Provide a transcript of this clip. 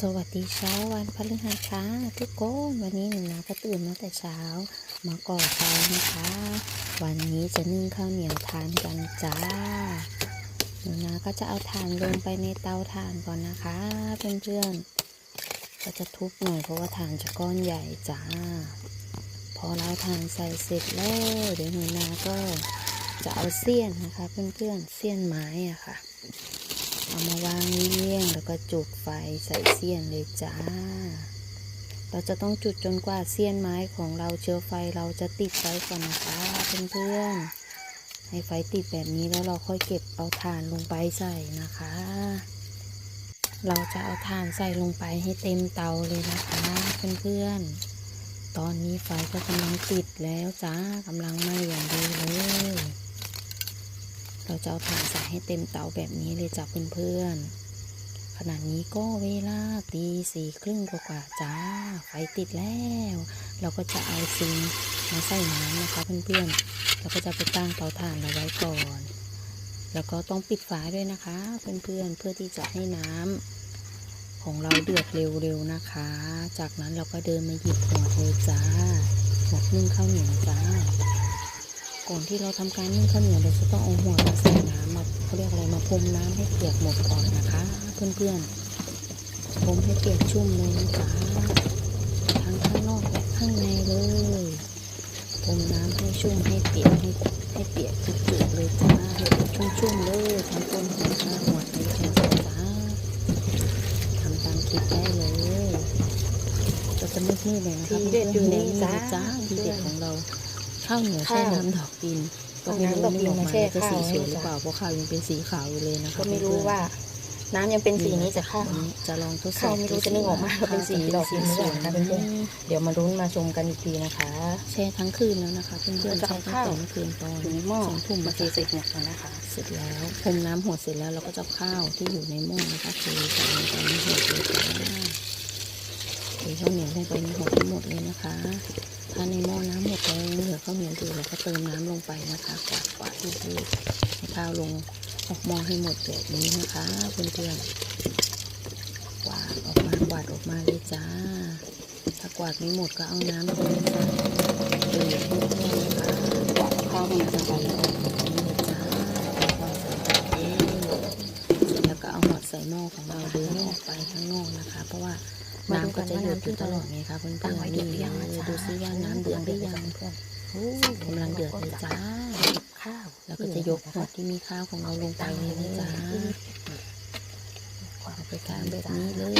สวัสดีเช้าวันพฤหัสค่ะทุกคนวันนี้หนูนาก็ตื่นมาแต่เช้า มาก่อไฟนะคะ วันนี้จะนึ่งข้าวเหนียวทานกันจ้าหนูนาก็จะเอาถ่านลงไปในเตาถ่านก่อนนะคะเพื่อนๆก็จะทุบหน่อยเพราะว่าถ่านจะก้อนใหญ่จ้า พอเราถ่านใส่เสร็จแล้วเดี๋ยวหนูนาก็จะเอาเสี้ยนนะคะ เพื่อนๆเสี้ยนไม้อะค่ะ เอามาวางเรียงแล้วก็จุดไฟใส่เสี้ยนเลยจ้า เราจะต้องจุดจนกว่าเสี้ยนไม้ของเราเชื้อไฟเราจะติดไฟก่อนนะคะเพื่อนๆให้ไฟติดแบบนี้แล้วเราค่อยเก็บเอาถ่านลงไปใส่นะคะ เราจะเอาถ่านใส่ลงไปให้เต็มเตาเลยนะคะเพื่อนๆตอนนี้ไฟก็กำลังติดแล้วจ้ากำลังไหม้อย่างดีเลย เราจะเอาถ่านใส่ให้เต็มเตาแบบนี้เลยจ้ะเพื่อนๆ ขณะนี้ก็เวลาตีสี่ครึ่งกว่าจ้า ไฟติดแล้ว เราก็จะเอาซิงมาใส่น้ำนะคะเพื่อนๆ เราก็จะไปตั้งเตาถ่านเราไว้ก่อน แล้วก็ต้องปิดฝาด้วยนะคะ เพื่อนๆ เพื่อที่จะให้น้ำของเราเดือดเร็วๆนะคะ จากนั้นเราก็เดินมาหยิบหัวเลยจ้าหัวนึ่งข้าวเหนียวจ้า ก่อนที่เราทำการนึ่งข้าวเหนียวเราจะต้องเอาหัวมาใส่น้ำมาเขาเรียกอะไรมาพรมน้ำให้เปียกหมดก่อนนะคะ เพื่อนๆพรมให้เปียกชุ่มเลยนะจ๊ะทั้งข้างนอกและข้างในเลยพรมน้ำให้ชุ่มให้เปียกให้ให้เปียกจุกๆเลยจ้าให้เปียกชุ่มๆเลยทั้งต้นหัวข้าหัวเลยจ้าทำตามคลิปได้เลยก็จะมืดๆเลยนะคะทีเด็ดอยู่นี่เพื่อนๆจ้าจ้าทีเด็ดของเรา ข้าวเหนียวแช่ข้าวน้ำดอกดินก็เอาไม่รู้น้ำดอกว่าดินออกมามาแช่จะสีข้าวสวยให้หรือเปล่าเพราะข้าวยังเป็นสีขาวอยู่เลยนะคะก็ไม่รู้เพื่อนๆว่า น้ำยังเป็นสีนี้จะข้าววันนี้จะลองทดสอบข้าวไม่รู้จะนึกออกมาว่าเป็นสีดอกดินหรือเปล่านะคะเพื่อนเดี๋ยวมาลุ้นมาชมกันอีกทีนะคะ แช่ทั้งคืนแล้วนะคะเพื่อนๆเราจะแช่เอาตั้งข้าวแต่เมื่อคืนตอนอยู่ในหม้อสองทุ่มมามาเทใส่หมวกกันนะคะ เสร็จแล้วพรมน้ำหัวเสร็จแล้วเราก็จะเอาข้าวที่อยู่ในหม้อนะคะเทใส่ลงไปในหัวเลยค่ะเทข้าวเหนียวลงไปในหัวทั้งหมดเลยนะคะ ถ้าในหม้อน้ำหมดแล้วเหลือข้าวเหนียวอยู่เราก็เติมน้ำลงไปนะคะกวาดกวาดดูดูให้ข้าวลงออกหม้อให้หมดแบบนี้นะคะเพื่อนๆกวาดออกมากวาดออกมาเลยจ้า ถ้ากวาดไม่หมดก็เอาน้ำลงใส่เดือดให้แห้งนะคะกวาข้าวให้มันจะจะไปไปออกแบบนี้เลยจ้าแบบนี้เสร็จแล้วก็เอาหอดใส่หม้อของเราเดินออกไปข้างนอกนะคะ เพราะว่า น้ำก็จะหยดอยู่ตลอดไงคะเพื่อนๆนี่เลยดูซิว่าน้ำเดือดหรือยังเพื่อนกำลังเดือดเลยจ้าข้าวแล้วก็จะยกหอดที่มีข้าวของเราลงไปเลยนะจ้าเอาไปกางแบบนี้เลย